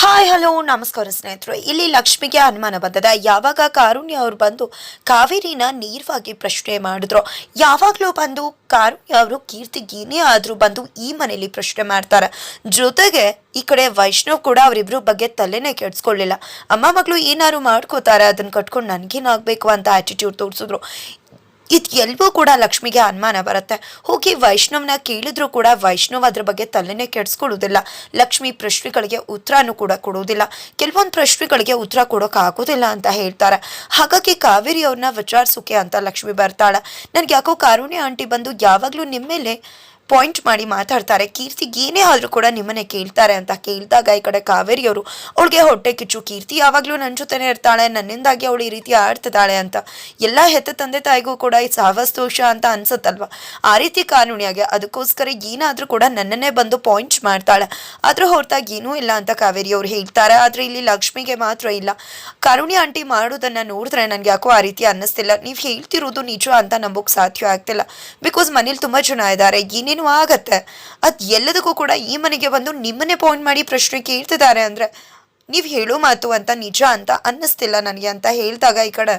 Hi hello ನಮಸ್ಕಾರ ಸ್ನೇಹಿತರು. ಇಲ್ಲಿ ಲಕ್ಷ್ಮಿಗೆ ಅನುಮಾನ ಬಂದದ. ಯಾವಾಗ ಕಾರುಣ್ಯ ಅವರು ಬಂದು ಕಾವೇರಿನ ನೇರವಾಗಿ ಪ್ರಶ್ನೆ ಮಾಡಿದ್ರು. ಯಾವಾಗಲೂ ಬಂದು ಕಾರುಣ್ಯ ಅವರು, ಕೀರ್ತಿಗೇನೇ ಆದರೂ ಬಂದು ಈ ಮನೆಯಲ್ಲಿ ಪ್ರಶ್ನೆ ಮಾಡ್ತಾರೆ. ಜೊತೆಗೆ ಈ ಕಡೆ ವೈಷ್ಣವ್ ಕೂಡ ಅವರಿಬ್ರು ಬಗ್ಗೆ ತಲೆನೇ ಕೆಡ್ಸ್ಕೊಳ್ಳಿಲ್ಲ. ಅಮ್ಮ ಮಗಳು ಏನಾದ್ರು ಮಾಡ್ಕೋತಾರೆ, ಅದನ್ನ ಕಟ್ಕೊಂಡು ನನಗೇನಾಗಬೇಕು ಅಂತ ಆಟಿಟ್ಯೂಡ್ ತೋರಿಸಿದ್ರು. ಇದು ಎಲ್ಗೂ ಕೂಡ ಲಕ್ಷ್ಮಿಗೆ ಅನುಮಾನ ಬರುತ್ತೆ. ಹೋಗಿ ವೈಷ್ಣವ್ನ ಕೇಳಿದ್ರು ಕೂಡ ವೈಷ್ಣವ್ ಅದ್ರ ಬಗ್ಗೆ ತಲೆನೇ ಕೆಡಿಸ್ಕೊಳ್ಳೋದಿಲ್ಲ. ಲಕ್ಷ್ಮಿ ಪ್ರಶ್ನೆಗಳಿಗೆ ಉತ್ತರನೂ ಕೂಡ ಕೊಡೋದಿಲ್ಲ ಕೆಲವೊಂದು ಪ್ರಶ್ನೆಗಳಿಗೆ ಉತ್ತರ ಕೊಡೋಕೆ ಆಗೋದಿಲ್ಲ ಅಂತ ಹೇಳ್ತಾರೆ. ಹಾಗಾಗಿ ಕಾವೇರಿ ಅವ್ರನ್ನ ವಿಚಾರಿಸೋಕೆ ಅಂತ ಲಕ್ಷ್ಮಿ ಬರ್ತಾಳೆ. ನನಗೆ ಯಾಕೋ ಕಾರುಣ್ಯ ಆಂಟಿ ಬಂದು ಯಾವಾಗಲೂ ನಿಮ್ಮ ಮೇಲೆ ಪಾಯಿಂಟ್ ಮಾಡಿ ಮಾತಾಡ್ತಾರೆ. ಕೀರ್ತಿಗೆ ಏನೇ ಆದರೂ ಕೂಡ ನಿಮ್ಮನ್ನೇ ಕೇಳ್ತಾರೆ ಅಂತ ಕೇಳಿದಾಗ ಈ ಕಡೆ ಕಾವೇರಿ ಅವರು, ಅವಳಿಗೆ ಹೊಟ್ಟೆ ಕಿಚ್ಚು. ಕೀರ್ತಿ ಯಾವಾಗಲೂ ನನ್ನ ಜೊತೆನೇ ಇರ್ತಾಳೆ. ನನ್ನಿಂದಾಗಿ ಅವಳು ಈ ರೀತಿ ಆಡ್ತಿದ್ದಾಳೆ ಅಂತ. ಎಲ್ಲ ಹೆತ್ತ ತಂದೆ ತಾಯಿಗೂ ಕೂಡ ಈ ಸಾವಸ್ತೋಷ ಅಂತ ಅನ್ಸುತ್ತಲ್ವ? ಆ ರೀತಿ ಕಾನೂನಿಯಾಗಿ ಅದಕ್ಕೋಸ್ಕರ ಏನಾದರೂ ಕೂಡ ನನ್ನನ್ನೇ ಬಂದು ಪಾಯಿಂಟ್ ಮಾಡ್ತಾಳೆ. ಆದರೂ ಹೊರತಾಗಿ ಏನೂ ಇಲ್ಲ ಅಂತ ಕಾವೇರಿ ಅವ್ರು ಹೇಳ್ತಾರೆ. ಆದರೆ ಇಲ್ಲಿ ಲಕ್ಷ್ಮಿಗೆ ಮಾತ್ರ ಇಲ್ಲ. ಕಾರುಣ್ಯ ಆಂಟಿ ಮಾಡೋದನ್ನು ನೋಡಿದ್ರೆ ನನಗೆ ಯಾಕೋ ಆ ರೀತಿ ಅನ್ನಿಸ್ತಿಲ್ಲ. ನೀವು ಹೇಳ್ತಿರೋದು ನಿಜ ಅಂತ ನಂಬೋಕೆ ಸಾಧ್ಯ ಆಗ್ತಿಲ್ಲ. ಬಿಕಾಸ್ ಮನೇಲಿ ತುಂಬ ಜನ ಇದ್ದಾರೆ. ಏನೇನು ಆಗತ್ತೆ. ಅದು ಎಲ್ಲದಕ್ಕೂ ಕೂಡ ಈ ಮನೆಗೆ ಬಂದು ನಿಮ್ಮನ್ನೇ ಪಾಯಿಂಟ್ ಮಾಡಿ ಪ್ರಶ್ನೆ ಕೇಳ್ತಿದ್ದಾರೆ ಅಂದರೆ ನೀವು ಹೇಳೋ ಮಾತು ಅಂತ ನಿಜ ಅಂತ ಅನ್ನಿಸ್ತಿಲ್ಲ ನನಗೆ ಅಂತ ಹೇಳಿದಾಗ ಈ ಕಡೆ.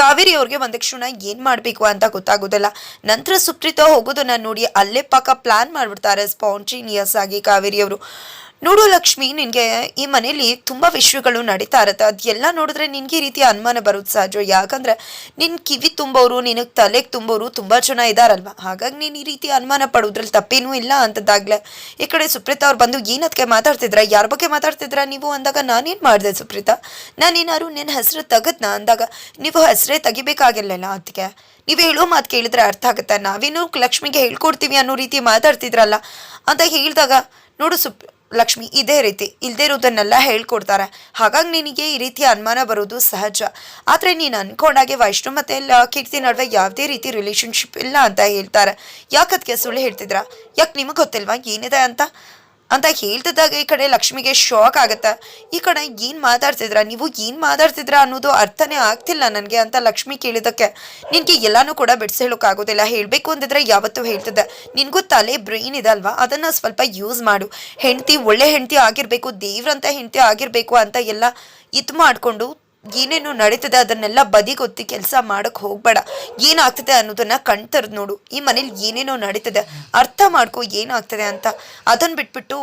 ಕಾವೇರಿ ಅವ್ರಿಗೆ ಒಂದ ಕ್ಷಣ ಏನ್ ಮಾಡ್ಬೇಕು ಅಂತ ಗೊತ್ತಾಗೋದಿಲ್ಲ. ನಂತರ ಸುಪ್ರೀತ ಹೋಗೋದನ್ನ ನೋಡಿ ಅಲ್ಲೇ ಪಕ್ಕ ಪ್ಲಾನ್ ಮಾಡಿಬಿಡ್ತಾರೆ ಸ್ಪಾಂಟಿನಿಯಸ್ ಆಗಿ ಕಾವೇರಿ ಅವರು. ನೋಡು ಲಕ್ಷ್ಮಿ, ನಿನ್ಗೆ ಈ ಮನೇಲಿ ತುಂಬಾ ವಿಷಯಗಳು ನಡೀತಾ ಇರತ್ತೆ. ಅದೆಲ್ಲ ನೋಡಿದ್ರೆ ನಿನ್ಗೆ ರೀತಿ ಅನುಮಾನ ಬರುತ್ತೆ ಸಹಜ ಯಾಕಂದ್ರೆ ನಿನ್ ಕಿವಿ ತುಂಬೋರು, ನಿನಗ್ ತಲೆಗೆ ತುಂಬೋರು ತುಂಬಾ ಜನ ಇದಾರಲ್ವಾ? ಹಾಗಾಗಿ ನೀನ್ ಈ ರೀತಿ ಅನುಮಾನ ಪಡೋದ್ರಲ್ಲಿ ತಪ್ಪೇನೂ ಇಲ್ಲ ಅಂತದಾಗ್ಲೆ ಈ ಕಡೆ ಸುಪ್ರೀತಾ ಅವ್ರು ಬಂದು ಏನದಕ್ಕೆ ಮಾತಾಡ್ತಿದ್ರ? ಯಾರ ಬಗ್ಗೆ ಮಾತಾಡ್ತಿದ್ರ? ನೀವು ಅಂದಾಗ ನಾನೇನ್ ಮಾಡಿದೆ ಸುಪ್ರೀತಾ? ನಾನೇನಾದ್ರು ನಿನ್ನ ಹೆಸರು ತೆಗದ್ನ ಅಂದಾಗ? ನೀವು ಹೆಸರೇ ತೆಗಿಬೇಕಾಗಿಲ್ಲಲ್ಲ ಅದಕ್ಕೆ ನೀವು ಹೇಳೋ ಮಾತು ಕೇಳಿದ್ರೆ ಅರ್ಥ ಆಗುತ್ತೆ. ನಾವೇನು ಲಕ್ಷ್ಮಿಗೆ ಹೇಳ್ಕೊಡ್ತೀವಿ ಅನ್ನೋ ರೀತಿ ಮಾತಾಡ್ತಿದ್ರಲ್ಲ ಅಂತ ಹೇಳಿದಾಗ, ನೋಡು ಸುಪ್ ಲಕ್ಷ್ಮಿ ಇದೇ ರೀತಿ ಇಲ್ಲದೇ ಇರೋದನ್ನೆಲ್ಲ ಹೇಳ್ಕೊಡ್ತಾರೆ. ಹಾಗಾಗಿ ನಿನಗೆ ಈ ರೀತಿ ಅನುಮಾನ ಬರೋದು ಸಹಜ. ಆದರೆ ನೀನು ಅನ್ಕೊಂಡಾಗೆ ವೈಷ್ಣು ಮತ್ತೆ ಎಲ್ಲ ಕೀರ್ತಿ ನಡುವೆ ಯಾವುದೇ ರೀತಿ ರಿಲೇಶನ್ಶಿಪ್ ಇಲ್ಲ ಅಂತ ಹೇಳ್ತಾರೆ. ಯಾಕದಕ್ಕೆ ಸುಳ್ಳು ಹೇಳ್ತಿದ್ರ? ಯಾಕೆ ನಿಮಗೆ ಗೊತ್ತಿಲ್ವಾ? ಏನಿದೆ ಅಂತ? ಅಂತ ಹೇಳ್ತಿದ್ದಾಗ ಈ ಕಡೆ ಲಕ್ಷ್ಮಿಗೆ ಶಾಕ್ ಆಗುತ್ತೆ. ಈ ಕಡೆ ಏನು ಮಾತಾಡ್ತಿದ್ರ? ನೀವು ಏನು ಮಾತಾಡ್ತಿದ್ರ ಅನ್ನೋದು ಅರ್ಥನೇ ಆಗ್ತಿಲ್ಲ ನನಗೆ ಅಂತ ಲಕ್ಷ್ಮಿ ಕೇಳಿದಕ್ಕೆ ನಿನಗೆ ಎಲ್ಲಾನು ಕೂಡ ಬಿಡಿಸೇಳೋಕ್ಕಾಗೋದಿಲ್ಲ ಹೇಳಬೇಕು ಅಂದಿದ್ರೆ ಯಾವತ್ತೂ ಹೇಳ್ತಿದ್ದೆ. ನಿನಗೂ ತಲೆ ಬ್ರೈನ್ ಇದೆ ಅಲ್ವಾ? ಅದನ್ನು ಸ್ವಲ್ಪ ಯೂಸ್ ಮಾಡು. ಹೆಂಡತಿ ಒಳ್ಳೆ ಹೆಂಡತಿ ಆಗಿರಬೇಕು, ದೇವ್ರಂತ ಹೆಂಡತಿ ಆಗಿರಬೇಕು ಅಂತ ಎಲ್ಲ ಇದು ಮಾಡಿಕೊಂಡು ಏನೇನು ನಡೀತದೆ, ಅದನ್ನೆಲ್ಲ ಬದಿಗೊತ್ತಿ ಕೆಲಸ ಮಾಡಕ್ ಹೋಗ್ಬೇಡ. ಏನಾಗ್ತದೆ ಅನ್ನೋದನ್ನ ಕಣ್ತರದ್ ನೋಡು. ಈ ಮನೇಲಿ ಏನೇನೋ ನಡೀತದೆ. ಅರ್ಥ ಮಾಡ್ಕೊ ಏನಾಗ್ತದೆ ಅಂತ. ಅದನ್ನ ಬಿಟ್ಬಿಟ್ಟು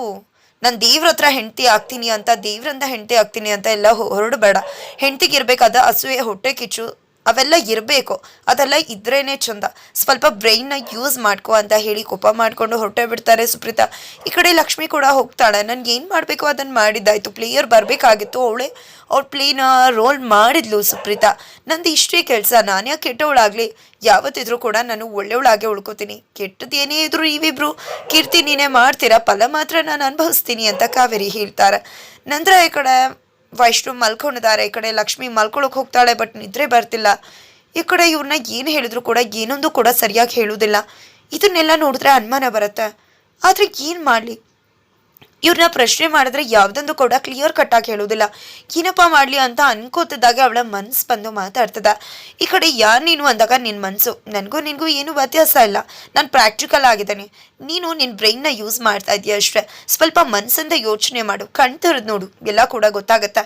ನಾನು ದೇವ್ರ ಹತ್ರ ಹೆಂಡತಿ ಆಗ್ತೀನಿ ಅಂತ, ದೇವ್ರಂದ ಹೆಂಡತಿ ಆಗ್ತೀನಿ ಅಂತ ಎಲ್ಲ ಹೊರಡಬೇಡ. ಹೆಂಡತಿಗೆ ಇರಬೇಕಾದ ಅಸೂಯೆ, ಹೊಟ್ಟೆ ಕಿಚ್ಚು ಅವೆಲ್ಲ ಇರಬೇಕು. ಅದೆಲ್ಲ ಇದ್ರೇನೆ ಚಂದ. ಸ್ವಲ್ಪ ಬ್ರೈನ್ನ ಯೂಸ್ ಮಾಡ್ಕೋ ಅಂತ ಹೇಳಿ ಕೋಪ ಮಾಡಿಕೊಂಡು ಹೊರಟೆ ಬಿಡ್ತಾರೆ ಸುಪ್ರೀತಾ. ಈ ಕಡೆ ಲಕ್ಷ್ಮಿ ಕೂಡ ಹೋಗ್ತಾಳೆ. ನನಗೆ ಏನು ಮಾಡಬೇಕು ಅದನ್ನು ಮಾಡಿದ್ದಾಯಿತು? ಪ್ಲೇಯರ್ ಬರಬೇಕಾಗಿತ್ತು. ಅವಳೆ, ಅವ್ಳ ಪ್ಲೇನ ರೋಲ್ ಮಾಡಿದ್ಲು ಸುಪ್ರೀತಾ. ನಂದು ಇಷ್ಟೇ ಕೆಲಸ. ನಾನು ಯಾಕೆ ಕೆಟ್ಟವಳಾಗಲಿ? ಯಾವತ್ತಿದ್ರೂ ಕೂಡ ನಾನು ಒಳ್ಳೆಯವಳಾಗೆ ಉಳ್ಕೋತೀನಿ. ಕೆಟ್ಟದ್ದು ಏನೇ ಇದ್ರು ನೀವಿಬ್ರು ಕೀರ್ತಿ ನೀನೇ ಮಾಡ್ತೀರಾ? ಫಲ ಮಾತ್ರ ನಾನು ಅನುಭವಿಸ್ತೀನಿ ಅಂತ ಕಾವೇರಿ ಹೇಳ್ತಾರೆ. ನಂತರ ಈ ಕಡೆ ವೈಷ್ಣು ಮಲ್ಕೊಂಡಿದ್ದಾರೆ. ಈ ಕಡೆ ಲಕ್ಷ್ಮಿ ಮಲ್ಕೊಳಕ್ ಹೋಗ್ತಾಳೆ, ಬಟ್ ನಿದ್ರೆ ಬರ್ತಿಲ್ಲ. ಈ ಕಡೆ ಇವ್ರನ್ನ ಏನು ಹೇಳಿದ್ರು ಕೂಡ, ಏನೊಂದು ಕೂಡ ಸರಿಯಾಗಿ ಹೇಳೋದಿಲ್ಲ. ಇದನ್ನೆಲ್ಲ ನೋಡಿದ್ರೆ ಅನುಮಾನ ಬರುತ್ತೆ. ಆದರೆ ಏನು ಮಾಡಲಿ? ಇವ್ರನ್ನ ಪ್ರಶ್ನೆ ಮಾಡಿದ್ರೆ ಯಾವುದೊಂದು ಕೂಡ ಕ್ಲಿಯರ್ ಕಟ್ ಆಗಿ ಹೇಳೋದಿಲ್ಲ ಏನಪ್ಪ ಮಾಡಲಿ ಅಂತ ಅನ್ಕೋತಿದ್ದಾಗ ಅವಳ ಮನ್ಸು ಬಂದು ಮಾತಾಡ್ತದ ಈ ಕಡೆ ಯಾರು ನೀನು ಅಂದಾಗ ನಿನ್ನ ಮನಸ್ಸು ನನಗೂ ನಿನಗೂ ಏನು ವ್ಯತ್ಯಾಸ ಇಲ್ಲ. ನಾನು ಪ್ರಾಕ್ಟಿಕಲ್ ಆಗಿದ್ದೇನೆ. ನೀನು ನಿನ್ನ ಬ್ರೈನ್ನ ಯೂಸ್ ಮಾಡ್ತಾ ಇದೀಯ ಅಷ್ಟೇ. ಸ್ವಲ್ಪ ಮನಸ್ಸಿಂದ ಯೋಚನೆ ಮಾಡು. ಕಣ್ ನೋಡು. ಎಲ್ಲ ಕೂಡ ಗೊತ್ತಾಗತ್ತೆ.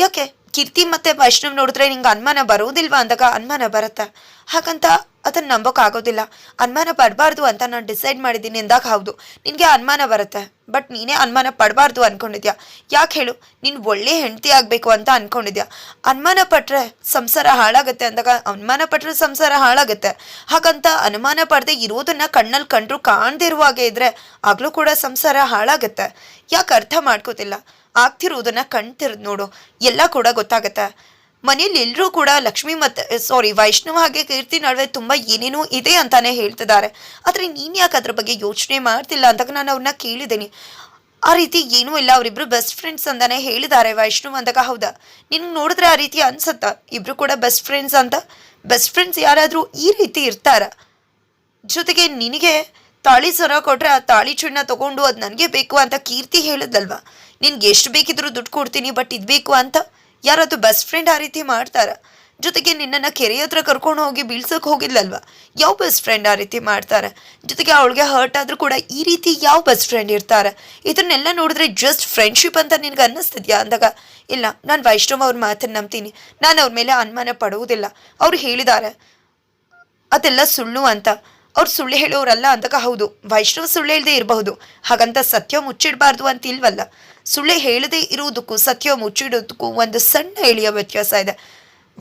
ಯಾಕೆ? ಕೀರ್ತಿ ಮತ್ತೆ ವೈಷ್ಣವ್ ನೋಡಿದ್ರೆ ನಿಂಗೆ ಅನುಮಾನ ಬರೋದಿಲ್ವಾ ಅಂದಾಗ ಅನುಮಾನ ಬರುತ್ತೆ. ಹಾಗಂತ ಅದನ್ನ ನಂಬೋಕ್ಕಾಗೋದಿಲ್ಲ. ಅನುಮಾನ ಪಡಬಾರ್ದು ಅಂತ ನಾನು ಡಿಸೈಡ್ ಮಾಡಿದ್ದೀನಿ ಎಂದಾಗ ಹೌದು. ನಿನಗೆ ಅನುಮಾನ ಬರುತ್ತೆ. ಬಟ್ ನೀನೇ ಅನುಮಾನ ಪಡಬಾರ್ದು ಅನ್ಕೊಂಡಿದ್ಯಾ? ಯಾಕೆ ಹೇಳು? ನೀನು ಒಳ್ಳೆ ಹೆಂಡತಿ ಆಗಬೇಕು ಅಂತ ಅನ್ಕೊಂಡಿದ್ಯಾ? ಅನುಮಾನ ಪಟ್ರೆ ಸಂಸಾರ ಹಾಳಾಗುತ್ತೆ ಅಂದಾಗ ಅನುಮಾನ ಪಟ್ರೆ ಸಂಸಾರ ಹಾಳಾಗುತ್ತೆ. ಹಾಗಂತ ಅನುಮಾನ ಪಡದೆ ಇರೋದನ್ನ ಕಣ್ಣಲ್ಲಿ ಕಂಡ್ರು ಕಾಣದೇ ಇರುವಾಗೆ ಇದ್ರೆ ಆಗಲೂ ಕೂಡ ಸಂಸಾರ ಹಾಳಾಗತ್ತೆ. ಯಾಕೆ ಅರ್ಥ ಮಾಡ್ಕೋತಿಲ್ಲ? ಆಗ್ತಿರೋದನ್ನ ಕಣ್ತಿರೋದು ತೆರೆದು ನೋಡು. ಎಲ್ಲ ಕೂಡ ಗೊತ್ತಾಗತ್ತೆ. ಮನೆಯಲ್ಲಿ ಎಲ್ಲರೂ ಕೂಡ ಲಕ್ಷ್ಮಿ ಮತ್ತೆ ಸಾರಿ ವೈಷ್ಣವ ಹಾಗೆ ಕೀರ್ತಿ ನಡುವೆ ತುಂಬ ಏನೇನೋ ಇದೆ ಅಂತಾನೆ ಹೇಳ್ತಿದ್ದಾರೆ. ಆದರೆ ನೀನು ಯಾಕೆ ಅದ್ರ ಬಗ್ಗೆ ಯೋಚನೆ ಮಾಡ್ತಿಲ್ಲ ಅಂದಾಗ ನಾನು ಅವ್ರನ್ನ ಕೇಳಿದ್ದೀನಿ. ಆ ರೀತಿ ಏನೂ ಇಲ್ಲ, ಅವರಿಬ್ರು ಬೆಸ್ಟ್ ಫ್ರೆಂಡ್ಸ್ ಅಂತಾನೆ ಹೇಳಿದ್ದಾರೆ ವೈಷ್ಣವ್ ಅಂದಾಗ. ಹೌದಾ? ನಿನ್ಗೆ ನೋಡಿದ್ರೆ ಆ ರೀತಿ ಅನ್ಸುತ್ತಾ? ಇಬ್ರು ಕೂಡ ಬೆಸ್ಟ್ ಫ್ರೆಂಡ್ಸ್ ಅಂತ? ಬೆಸ್ಟ್ ಫ್ರೆಂಡ್ಸ್ ಯಾರಾದರೂ ಈ ರೀತಿ ಇರ್ತಾರ? ಜೊತೆಗೆ ನಿನಗೆ ತಾಳಿ ಸರ ಕೊಟ್ರೆ ಆ ತಾಳಿ ಚಿನ್ನ ತಗೊಂಡು ಅದು ನನಗೆ ಬೇಕು ಅಂತ ಕೀರ್ತಿ ಹೇಳದಲ್ವಾ ನಿನ್ಗೆ ಎಷ್ಟು ಬೇಕಿದ್ರು ದುಡ್ಡು ಕೊಡ್ತೀನಿ ಬಟ್ ಇದು ಬೇಕು ಅಂತ? ಯಾರದು ಬೆಸ್ಟ್ ಫ್ರೆಂಡ್ ಆ ರೀತಿ ಮಾಡ್ತಾರ? ಜೊತೆಗೆ ನಿನ್ನನ್ನು ಕೆರೆ ಹತ್ರ ಕರ್ಕೊಂಡು ಹೋಗಿ ಬೀಳ್ಸೋಕೆ ಹೋಗಿದ್ಲಲ್ವಾ? ಯಾವ ಬೆಸ್ಟ್ ಫ್ರೆಂಡ್ ಆ ರೀತಿ ಮಾಡ್ತಾರೆ? ಜೊತೆಗೆ ಅವಳಿಗೆ ಹರ್ಟ್ ಆದರೂ ಕೂಡ ಈ ರೀತಿ ಯಾವ ಬೆಸ್ಟ್ ಫ್ರೆಂಡ್ ಇರ್ತಾರೆ? ಇದನ್ನೆಲ್ಲ ನೋಡಿದ್ರೆ ಜಸ್ಟ್ ಫ್ರೆಂಡ್ಶಿಪ್ ಅಂತ ನಿನಗೆ ಅನ್ನಿಸ್ತಿದ್ಯಾ ಅಂದಾಗ? ಇಲ್ಲ, ನಾನು ವೈಷ್ಣವ್ ಅವ್ರ ಮಾತನ್ನು ನಂಬ್ತೀನಿ. ನಾನು ಅವ್ರ ಮೇಲೆ ಅನುಮಾನ ಪಡುವುದಿಲ್ಲ ಅವ್ರು ಹೇಳಿದ್ದಾರೆ ಅದೆಲ್ಲ ಸುಳ್ಳು ಅಂತ. ಅವ್ರು ಸುಳ್ಳು ಹೇಳೋರಲ್ಲ ಅಂದಾಗ ಹೌದು. ವೈಷ್ಣವ್ ಸುಳ್ಳು ಹೇಳದೆ ಇರಬಹುದು. ಹಾಗಂತ ಸತ್ಯ ಮುಚ್ಚಿಡಬಾರ್ದು ಅಂತ ಇಲ್ವಲ್ಲ ಸುಳ್ಳು ಹೇಳದೇ ಇರುವುದಕ್ಕೂ ಸತ್ಯ ಮುಚ್ಚಿಡೋದಕ್ಕೂ ಒಂದು ಸಣ್ಣ ಎಳೆಯ ವ್ಯತ್ಯಾಸ ಇದೆ.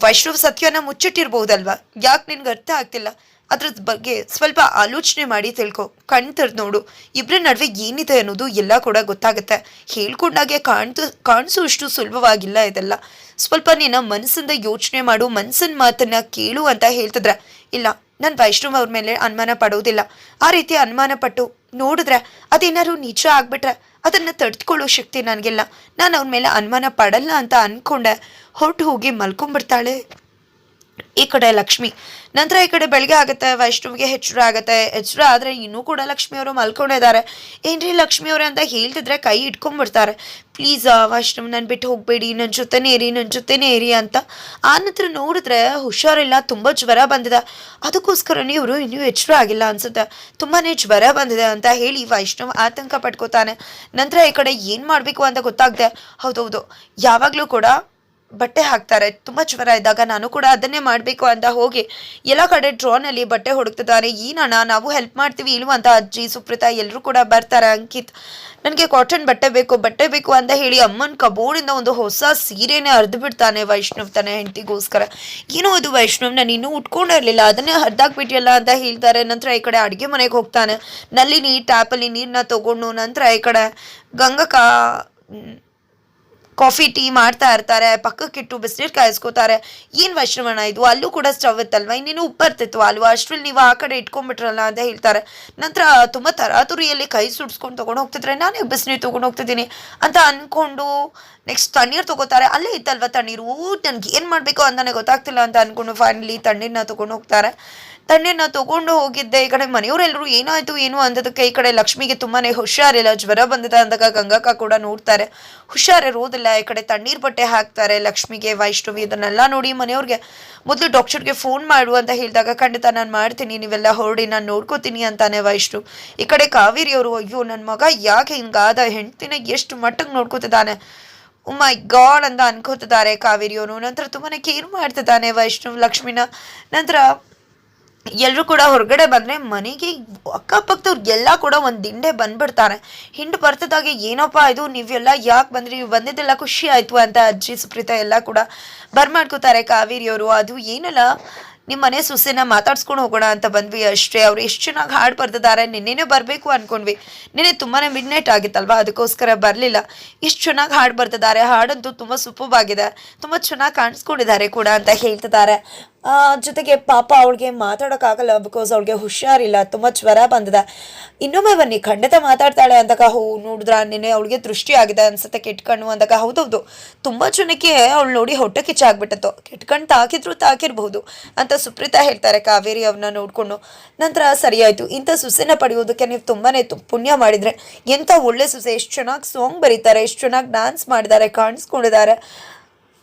ವೈಷ್ಣವ್ ಸತ್ಯನ ಮುಚ್ಚಿಟ್ಟಿರ್ಬಹುದಲ್ವಾ ಯಾಕೆ ನಿನ್ಗೆ ಅರ್ಥ ಆಗ್ತಿಲ್ಲ? ಅದ್ರ ಬಗ್ಗೆ ಸ್ವಲ್ಪ ಆಲೋಚನೆ ಮಾಡಿ ತಿಳ್ಕೊ. ಕಣ್ ತೆರೆದು ನೋಡು. ಇಬ್ಬರ ನಡುವೆ ಏನಿದೆ ಅನ್ನೋದು ಎಲ್ಲ ಕೂಡ ಗೊತ್ತಾಗುತ್ತೆ. ಹೇಳ್ಕೊಂಡಾಗೆ ಕಾಣ್ತು, ಕಾಣಿಸುವಷ್ಟು ಸುಲಭವಾಗಿಲ್ಲ ಇದೆಲ್ಲ. ಸ್ವಲ್ಪ ನಿನ್ನ ಮನಸ್ಸಿಂದ ಯೋಚನೆ ಮಾಡು ಮನಸ್ಸಿನ ಮಾತನ್ನ ಕೇಳು ಅಂತ ಹೇಳ್ತಿದ್ರೆ. ಇಲ್ಲ ನಾನು ವೈಷ್ಣವ್ ಅವ್ರ ಮೇಲೆ ಅನುಮಾನ ಪಡೋದಿಲ್ಲ. ಆ ರೀತಿ ಅನುಮಾನ ಪಟ್ಟು ನೋಡಿದ್ರೆ ಅದೇನಾದ್ರು ನಿಜ ಆಗ್ಬಿಟ್ರೆ ಅದನ್ನು ತಡೆದುಕೊಳ್ಳೋ ಶಕ್ತಿ ನನಗಿಲ್ಲ. ನಾನು ಅವ್ರ ಮೇಲೆ ಅನುಮಾನ ಪಡಲ್ಲ ಅಂತ ಅಂದ್ಕೊಂಡೆ ಹೊರಟು ಹೋಗಿ ಮಲ್ಕೊಂಡ್ಬಿಡ್ತಾಳೆ. ಈ ಕಡೆ ಲಕ್ಷ್ಮಿ. ನಂತರ ಈ ಕಡೆ ಬೆಳಗ್ಗೆ ಆಗುತ್ತೆ, ವೈಷ್ಣವಿಗೆ ಹೆಚ್ಚರ ಆಗುತ್ತೆ, ಹೆಚ್ಚರ ಆದರೆ ಇನ್ನೂ ಕೂಡ ಲಕ್ಷ್ಮಿ ಅವರು ಮಲ್ಕೊಂಡಿದ್ದಾರೆ ಏನ್ರಿ ಲಕ್ಷ್ಮಿ ಅವರೇ ಅಂತ ಹೇಳ್ತಿದ್ರೆ ಕೈ ಇಟ್ಕೊಂಡ್ಬಿಡ್ತಾರೆ ಪ್ಲೀಸ್ ವೈಷ್ಣವ್ ನಾನು ಬಿಟ್ಟು ಹೋಗಬೇಡಿ ನನ್ನ ಜೊತೆನೇ ಇರಿ ನನ್ನ ಜೊತೆನೇ ಇರಿ ಅಂತ. ಆ ನಂತರ ನೋಡಿದ್ರೆ ಹುಷಾರಿಲ್ಲ, ತುಂಬ ಜ್ವರ ಬಂದಿದೆ. ಅದಕ್ಕೋಸ್ಕರನೇ ಇವರು ಇನ್ನೂ ಎಚ್ಚರ ಆಗಿಲ್ಲ ಅನ್ಸುತ್ತೆ. ತುಂಬಾ ಜ್ವರ ಬಂದಿದೆ ಅಂತ ಹೇಳಿ ವೈಷ್ಣವ್ ಆತಂಕ ಪಟ್ಕೋತಾನೆ. ನಂತರ ಈ ಕಡೆ ಏನು ಮಾಡಬೇಕು ಅಂತ ಗೊತ್ತಾಗದೆ. ಹೌದೌದು, ಯಾವಾಗಲೂ ಕೂಡ ಬಟ್ಟೆ ಹಾಕ್ತಾರೆ. ತುಂಬ ಜ್ವರ ಇದ್ದಾಗ ನಾನು ಕೂಡ ಅದನ್ನೇ ಮಾಡಬೇಕು ಅಂತ ಹೋಗಿ ಎಲ್ಲ ಕಡೆ ಡ್ರೋನಲ್ಲಿ ಬಟ್ಟೆ ಹುಡುಕ್ತಿದ್ದಾರೆ. ಏನಣ್ಣ ನಾವು ಹೆಲ್ಪ್ ಮಾಡ್ತೀವಿ ಇಲ್ವ ಅಂತ ಅಜ್ಜಿ, ಸುಪ್ರೀತಾ ಎಲ್ಲರೂ ಕೂಡ ಬರ್ತಾರೆ. ಅಂಕಿತ್, ನನಗೆ ಕಾಟನ್ ಬಟ್ಟೆ ಬೇಕು ಬಟ್ಟೆ ಬೇಕು ಅಂತ ಹೇಳಿ ಅಮ್ಮನ ಕಬೋರ್ಡಿಂದ ಒಂದು ಹೊಸ ಸೀರೆನೇ ಹರಿದು ಬಿಡ್ತಾನೆ ವೈಷ್ಣವ್ ತನ್ನ ಹೆಂಡತಿಗೋಸ್ಕರ. ಏನೋ ಅದು ವೈಷ್ಣವ್ ನಾನು ಇನ್ನೂ ಉಟ್ಕೊಂಡಿರಲಿಲ್ಲ, ಅದನ್ನೇ ಹರಿದಾಕ್ಬಿಟ್ಟಿಯಲ್ಲ ಅಂತ ಹೇಳ್ತಾರೆ. ನಂತರ ಈ ಕಡೆ ಅಡುಗೆ ಮನೆಗೆ ಹೋಗ್ತಾನೆ. ನಲ್ಲಿ ನೀರು, ಟ್ಯಾಪಲ್ಲಿ ನೀರನ್ನ ತಗೊಂಡು ನಂತರ ಈ ಕಡೆ ಗಂಗಕಾ ಕಾಫಿ, ಟೀ ಮಾಡ್ತಾ ಇರ್ತಾರೆ ಪಕ್ಕಕ್ಕಿಟ್ಟು ಬಿಸಿನೀರು ಕಾಯಿಸ್ಕೋತಾರೆ. ಏನು ವೈಷ್ಣವಣ ಇದು? ಅಲ್ಲೂ ಕೂಡ ಸ್ಟವ್ ಇತ್ತಲ್ವ? ಇನ್ನೇನು ಉಪ್ಪರ್ತಿತ್ತು ಅಲ್ವಾ? ಅಷ್ಟ್ರಲ್ಲಿ ನೀವು ಆ ಕಡೆ ಇಟ್ಕೊಂಡ್ಬಿಟ್ರಲ್ಲ ಅಂತ ಹೇಳ್ತಾರೆ. ನಂತರ ತುಂಬ ತರಾತುರಿಯಲ್ಲಿ ಕೈ ಸುಡ್ಸ್ಕೊಂಡು ತಗೊಂಡು ಹೋಗ್ತಿದ್ರೆ ನಾನು ಬಿಸಿನೀರು ತೊಗೊಂಡು ಹೋಗ್ತಿದ್ದೀನಿ ಅಂತ ಅಂದ್ಕೊಂಡು ನೆಕ್ಸ್ಟ್ ತಣ್ಣೀರು ತಗೋತಾರೆ. ಅಲ್ಲೇ ಇತ್ತಲ್ವ ತಣ್ಣೀರು? ನನಗೆ ಏನು ಮಾಡಬೇಕು ಅಂತಾನೆ ಗೊತ್ತಾಗ್ತಿಲ್ಲ ಅಂತ ಅಂದ್ಕೊಂಡು ಫೈನಲಿ ತಣ್ಣೀರನ್ನ ತಗೊಂಡು ಹೋಗ್ತಾರೆ. ತಣ್ಣೀರನ್ನ ತಗೊಂಡು ಹೋಗಿದ್ದೆ. ಈ ಕಡೆ ಮನೆಯವರೆಲ್ಲರೂ ಏನಾಯ್ತು ಏನು ಅಂದದಕ್ಕೆ ಈ ಕಡೆ ಲಕ್ಷ್ಮಿಗೆ ತುಂಬಾನೇ ಹುಷಾರಿಲ್ಲ ಜ್ವರ ಬಂದಿದೆ ಅಂದಾಗ ಗಂಗಕ್ಕ ಕೂಡ ನೋಡ್ತಾರೆ. ಹುಷಾರಿರೋದಿಲ್ಲ ಈ ಕಡೆ ತಣ್ಣೀರ್ ಬಟ್ಟೆ ಹಾಕ್ತಾರೆ ಲಕ್ಷ್ಮಿಗೆ, ವೈಷ್ಣವಿ ಇದನ್ನೆಲ್ಲ ನೋಡಿ ಮನೆಯವ್ರಿಗೆ ಮೊದಲು ಡಾಕ್ಟರ್ಗೆ ಫೋನ್ ಮಾಡು ಅಂತ ಹೇಳಿದಾಗ, ಖಂಡಿತ ನಾನು ಮಾಡ್ತೀನಿ, ನೀವೆಲ್ಲ ಹೊರಡಿ, ನಾನು ನೋಡ್ಕೋತೀನಿ ಅಂತಾನೆ ವೈಷ್ಣು. ಈ ಕಡೆ ಕಾವೇರಿಯವರು, ಅಯ್ಯೋ ನನ್ನ ಮಗ ಯಾಕೆ ಹಿಂಗಾದ? ಹೆಂಡ್ತಿನ ಎಷ್ಟು ಮಟ್ಟಕ್ಕೆ ನೋಡ್ಕೋತಿದ್ದಾನೆ? ಮೈ ಗಾಡ್ ಅಂತ ಅನ್ಕೋತಿದ್ದಾರೆ ಕಾವೇರಿಯವರು. ನಂತರ ತುಂಬಾನೇ ಕೇರ್ ಮಾಡ್ತಿದ್ದಾನೆ ವೈಷ್ಣವ್ ಲಕ್ಷ್ಮಿನ. ನಂತರ ಎಲ್ಲರೂ ಕೂಡ ಹೊರಗಡೆ ಬಂದರೆ ಮನೆಗೆ ಅಕ್ಕಪಕ್ಕದವ್ರಿಗೆಲ್ಲ ಕೂಡ ಒಂದು ದಿಂಡೆ ಬಂದ್ಬಿಡ್ತಾರೆ. ಹಿಂಡು ಬರ್ತದಾಗೆ ಏನಪ್ಪ ಇದು? ನೀವೆಲ್ಲ ಯಾಕೆ ಬಂದ್ರಿ? ಬಂದಿದ್ದೆಲ್ಲ ಖುಷಿ ಆಯಿತು ಅಂತ ಅಜ್ಜಿ, ಸುಪ್ರೀತ ಎಲ್ಲ ಕೂಡ ಬರ್ಮಾಡ್ಕೋತಾರೆ ಕಾವೇರಿಯವರು ಅದು ಏನಲ್ಲ ನಿಮ್ಮ ಮನೆ ಸೊಸೆನ ಮಾತಾಡ್ಸ್ಕೊಂಡು ಹೋಗೋಣ ಅಂತ ಬಂದ್ವಿ ಅಷ್ಟೇ. ಅವ್ರು ಎಷ್ಟು ಚೆನ್ನಾಗಿ ಹಾಡು ಬರ್ತಿದ್ದಾರೆ ನಿನ್ನೆನೇ ಬರಬೇಕು ಅಂದ್ಕೊಂಡ್ವಿ ನಿನ್ನೆ ತುಂಬಾ ಮಿಡ್ ನೈಟ್ ಆಗಿತ್ತಲ್ವಾ? ಅದಕ್ಕೋಸ್ಕರ ಬರಲಿಲ್ಲ. ಎಷ್ಟು ಚೆನ್ನಾಗಿ ಹಾಡು ಬರ್ತಿದ್ದಾರೆ ಹಾಡಂತೂ ತುಂಬ ಸೂಪರ್ವಾಗಿದೆ ತುಂಬ ಚೆನ್ನಾಗಿ ಕಾಣಿಸ್ಕೊಂಡಿದ್ದಾರೆ ಕೂಡ ಅಂತ ಹೇಳ್ತಿದ್ದಾರೆ. ಜೊತೆಗೆ ಪಾಪ ಅವಳಿಗೆ ಮಾತಾಡೋಕ್ಕಾಗಲ್ಲ ಬಿಕಾಸ್ ಅವಳಿಗೆ ಹುಷಾರಿಲ್ಲ, ತುಂಬ ಜ್ವರ ಬಂದಿದೆ. ಇನ್ನೊಮ್ಮೆ ಬನ್ನಿ, ಖಂಡಿತ ಮಾತಾಡ್ತಾಳೆ ಅಂದಾಗ, ಹೋ, ನೋಡಿದ್ರ, ನಿನ್ನೆ ಅವಳಿಗೆ ದೃಷ್ಟಿ ಆಗಿದೆ ಅನ್ಸುತ್ತೆ ಕೆಟ್ಕಣ್ಣು ಅಂದಾಗ. ಹೌದೌದು, ತುಂಬ ಜನಕ್ಕೆ ಅವಳು ನೋಡಿ ಹೊಟ್ಟೆ ಕಿಚ್ಚಾಗ್ಬಿಟ್ಟಿತ್ತು ಕೆಟ್ಕಣ್ಣು ತಾಕಿದ್ರು ತಾಕಿರ್ಬಹುದು ಅಂತ ಸುಪ್ರೀತಾ ಹೇಳ್ತಾರೆ ಕಾವೇರಿ ಅವ್ರನ್ನ ನೋಡಿಕೊಂಡು. ನಂತರ ಸರಿಯಾಯಿತು, ಇಂಥ ಸುಸೆನ ಪಡೆಯೋದಕ್ಕೆ ನೀವು ತುಂಬಾ ಪುಣ್ಯ ಮಾಡಿದರೆ. ಎಂಥ ಒಳ್ಳೆ ಸುಸೆ, ಎಷ್ಟು ಚೆನ್ನಾಗಿ ಸಾಂಗ್ ಬರೀತಾರೆ, ಎಷ್ಟು ಚೆನ್ನಾಗಿ ಡ್ಯಾನ್ಸ್ ಮಾಡಿದ್ದಾರೆ, ಕಾಣಿಸ್ಕೊಂಡಿದ್ದಾರೆ.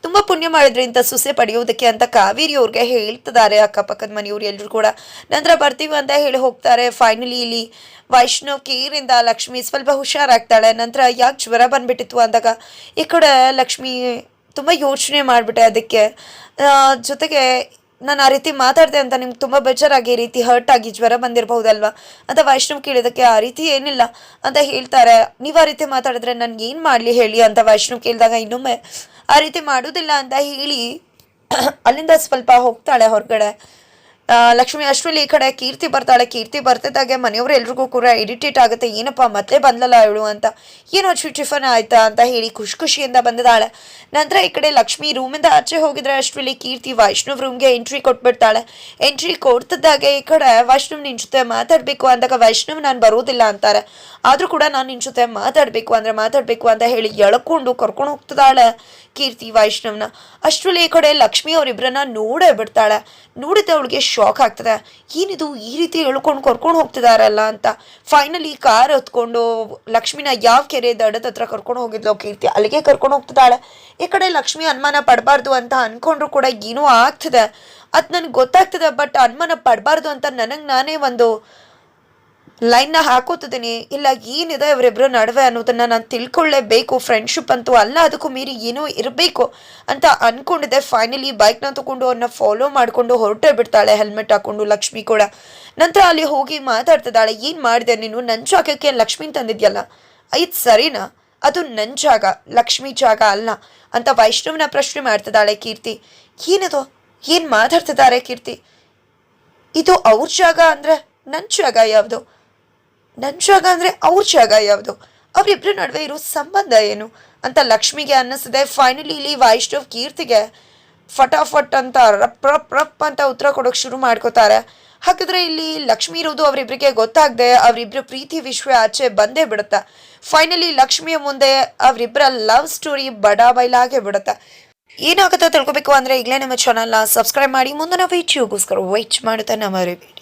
ತುಂಬ ಪುಣ್ಯ ಮಾಡಿದ್ರೆ ಇಂಥ ಸುಸೆ ಪಡೆಯೋದಕ್ಕೆ ಅಂತ ಕಾವೇರಿ ಅವ್ರಿಗೆ ಹೇಳ್ತಿದ್ದಾರೆ ಅಕ್ಕಪಕ್ಕದ ಮನೆಯವ್ರು ಎಲ್ಲರೂ ಕೂಡ. ನಂತರ ಬರ್ತೀವಿ ಅಂತ ಹೇಳಿ ಹೋಗ್ತಾರೆ. ಫೈನಲಿ ಇಲ್ಲಿ ವೈಷ್ಣವ್ ಕೇರಿಂದ ಲಕ್ಷ್ಮಿ ಸ್ವಲ್ಪ ಹುಷಾರಾಗ್ತಾಳೆ. ನಂತರ ಯಾಕೆ ಜ್ವರ ಬಂದ್ಬಿಟ್ಟಿತ್ತು ಅಂದಾಗ ಈ ಕಡೆ ಲಕ್ಷ್ಮಿ ತುಂಬ ಯೋಚನೆ ಮಾಡಿಬಿಟ್ಟೆ ಅದಕ್ಕೆ. ಜೊತೆಗೆ ನಾನು ಆ ರೀತಿ ಮಾತಾಡಿದೆ ಅಂತ ನಿಮ್ಗೆ ತುಂಬ ಬೇಜಾರಾಗಿ ಈ ರೀತಿ ಹರ್ಟ್ ಆಗಿ ಜ್ವರ ಬಂದಿರಬಹುದಲ್ವಾ? ಅಂತ ವೈಷ್ಣವ್ ಕೇಳಿದಕ್ಕೆ ಆ ರೀತಿ ಏನಿಲ್ಲ ಅಂತ ಹೇಳ್ತಾರೆ. ನೀವು ಆ ರೀತಿ ಮಾತಾಡಿದ್ರೆ ನನ್ಗೆ ಏನು ಮಾಡಲಿ ಹೇಳಿ ಅಂತ ವೈಷ್ಣವ್ ಕೇಳಿದಾಗ ಇನ್ನೊಮ್ಮೆ ಆ ರೀತಿ ಮಾಡೋದಿಲ್ಲ ಅಂತ ಹೇಳಿ ಅಲ್ಲಿಂದ ಸ್ವಲ್ಪ ಹೋಗ್ತಾಳೆ ಹೊರಗಡೆ. ಲಕ್ಷ್ಮಿ ಅಶ್ವಲಿ ಈ ಕಡೆ ಕೀರ್ತಿ ಬರ್ತಾಳೆ. ಕೀರ್ತಿ ಬರ್ತಿದ್ದಾಗೆ ಮನೆಯವರು ಎಲ್ರಿಗೂ ಕೂಡ ಇರಿಟೇಟ್ ಆಗುತ್ತೆ. ಏನಪ್ಪ ಮತ್ತೆ ಬಂದಲ್ಲ ಇವಳು ಅಂತ. ಏನೋ ಟಿಫನ್ ಆಯ್ತಾ ಅಂತ ಹೇಳಿ ಖುಷಿ ಖುಷಿಯಿಂದ ಬಂದಿದ್ದಾಳೆ. ನಂತರ ಈ ಕಡೆ ಲಕ್ಷ್ಮಿ ರೂಮಿಂದ ಆಚೆ ಹೋಗಿದ್ರೆ ಅಷ್ಟರಲ್ಲಿ ಕೀರ್ತಿ ವೈಷ್ಣವ್ ರೂಮ್ಗೆ ಎಂಟ್ರಿ ಕೊಟ್ಬಿಡ್ತಾಳೆ. ಎಂಟ್ರಿ ಕೊಡ್ತಿದ್ದಾಗೆ ಈ ಕಡೆ ವೈಷ್ಣವ್ ನಿನ್ ಜೊತೆ ಮಾತಾಡಬೇಕು ಅಂದಾಗ ವೈಷ್ಣವ್ ನಾನು ಬರೋದಿಲ್ಲ ಅಂತಾರೆ. ಆದರೂ ಕೂಡ ನಾನು ನಿನ್ನ ಜೊತೆ ಮಾತಾಡಬೇಕು ಅಂದರೆ ಮಾತಾಡಬೇಕು ಅಂತ ಹೇಳಿ ಎಳ್ಕೊಂಡು ಕರ್ಕೊಂಡು ಹೋಗ್ತಿದ್ದಾಳೆ ಕೀರ್ತಿ ವೈಷ್ಣವ್ನ. ಅಷ್ಟರಲ್ಲಿ ಈ ಕಡೆ ಲಕ್ಷ್ಮಿ ಅವರಿಬ್ಬರನ್ನ ನೋಡೇ ಬಿಡ್ತಾಳೆ. ನೋಡಿದ ಅವಳಿಗೆ ಶಾಕ್ ಆಗ್ತದೆ. ಏನಿದು ಈ ರೀತಿ ಎಳ್ಕೊಂಡು ಕರ್ಕೊಂಡು ಹೋಗ್ತಿದಾರಲ್ಲ ಅಂತ. ಫೈನಲಿ ಕಾರ್ ಹೊತ್ಕೊಂಡು ಲಕ್ಷ್ಮಿನ ಯಾವ ಕೆರೆ ದಡದ ಹತ್ರ ಕರ್ಕೊಂಡು ಹೋಗಿದ್ಲೋ ಕೀರ್ತಿ, ಅಲ್ಲಿಗೆ ಕರ್ಕೊಂಡು ಹೋಗ್ತಿದ್ದಾಳೆ. ಈ ಕಡೆ ಲಕ್ಷ್ಮಿ ಅನುಮಾನ ಪಡಬಾರ್ದು ಅಂತ ಅನ್ಕೊಂಡ್ರು ಕೂಡ ಏನೂ ಆಗ್ತದೆ. ಅದು ನನಗೆ ಗೊತ್ತಾಗ್ತದೆ ಬಟ್ ಅನುಮಾನ ಪಡಬಾರ್ದು ಅಂತ ನನಗೆ ನಾನೇ ಒಂದು ಲೈನ್ನ ಹಾಕೋತಿದ್ದೀನಿ. ಇಲ್ಲ, ಏನಿದೆ ಅವರಿಬ್ಬರ ನಡುವೆ ಅನ್ನೋದನ್ನ ನಾನು ತಿಳ್ಕೊಳ್ಳೇಬೇಕು ಫ್ರೆಂಡ್ಶಿಪ್ ಅಂತೂ ಅಲ್ಲ, ಅದಕ್ಕೂ ಮೀರಿ ಏನೋ ಇರಬೇಕು ಅಂತ ಅನ್ಕೊಂಡಿದ್ದೆ. ಫೈನಲಿ ಬೈಕ್ನ ತಗೊಂಡು ಅವ್ರನ್ನ ಫಾಲೋ ಮಾಡಿಕೊಂಡು ಹೊರಟೇ ಬಿಡ್ತಾಳೆ ಹೆಲ್ಮೆಟ್ ಹಾಕೊಂಡು, ಲಕ್ಷ್ಮಿ ಕೂಡ. ನಂತರ ಅಲ್ಲಿ ಹೋಗಿ ಮಾತಾಡ್ತಿದ್ದಾಳೆ, ಏನು ಮಾಡಿದೆ ನೀನು? ನನ್ನ ಜಾಗಕ್ಕೆ ಲಕ್ಷ್ಮಿ ತಂದಿದ್ಯಲ್ಲ? ಐದ್ ಸರಿನಾ. ಅದು ನನ್ನ ಜಾಗ, ಲಕ್ಷ್ಮಿ ಜಾಗ ಅಲ್ಲ, ಅಂತ ವೈಷ್ಣವನ ಪ್ರಶ್ನೆ ಮಾಡ್ತಿದ್ದಾಳೆ ಕೀರ್ತಿ. ಏನದು? ಏನು ಮಾತಾಡ್ತಿದ್ದಾರೆ ಕೀರ್ತಿ? ಇದು ಅವ್ರ ಜಾಗ ಅಂದರೆ ನನ್ನ ಜಾಗ ಯಾವುದು? ನನ್ನ ಜಾಗ ಅಂದರೆ ಅವ್ರ ಜಾಗ ಯಾವುದು? ಅವರಿಬ್ಬರ ನಡುವೆ ಇರೋ ಸಂಬಂಧ ಏನು? ಅಂತ ಲಕ್ಷ್ಮಿಗೆ ಅನ್ನಿಸಿದೆ ಫೈನಲಿ ಇಲ್ಲಿ ವೈಷ್ಣವ್ ಕೀರ್ತಿಗೆ ಫಟಾಫಟ್ ಅಂತ ರಪ್ ರಪ್ ರಪ್ ಅಂತ ಉತ್ತರ ಕೊಡೋಕೆ ಶುರು ಮಾಡ್ಕೋತಾರೆ. ಹಾಗಾದ್ರೆ ಇಲ್ಲಿ ಲಕ್ಷ್ಮಿ ಇರೋದು ಅವರಿಬ್ಬರಿಗೆ ಗೊತ್ತಾಗದೆ ಅವರಿಬ್ಬರ ಪ್ರೀತಿ ವಿಶ್ವ ಆಚೆ ಬಂದೇ ಬಿಡುತ್ತೆ. ಫೈನಲಿ ಲಕ್ಷ್ಮಿಯ ಮುಂದೆ ಅವರಿಬ್ಬರ ಲವ್ ಸ್ಟೋರಿ ಬಡಾ ಬೈಲಾಗೆ ಬಿಡುತ್ತೆ. ಏನಾಗುತ್ತೆ ತಿಳ್ಕೊಬೇಕು ಅಂದರೆ ಈಗಲೇ ನಮ್ಮ ಚಾನಲ್ನ ಸಬ್ಸ್ಕ್ರೈಬ್ ಮಾಡಿ. ಮುಂದಿನ ವಿಡಿಯೋಗೋಸ್ಕರ ವೈಚ್ ಮಾಡುತ್ತೆ ನಮ್ಮ ಮರಿಬೇಡಿ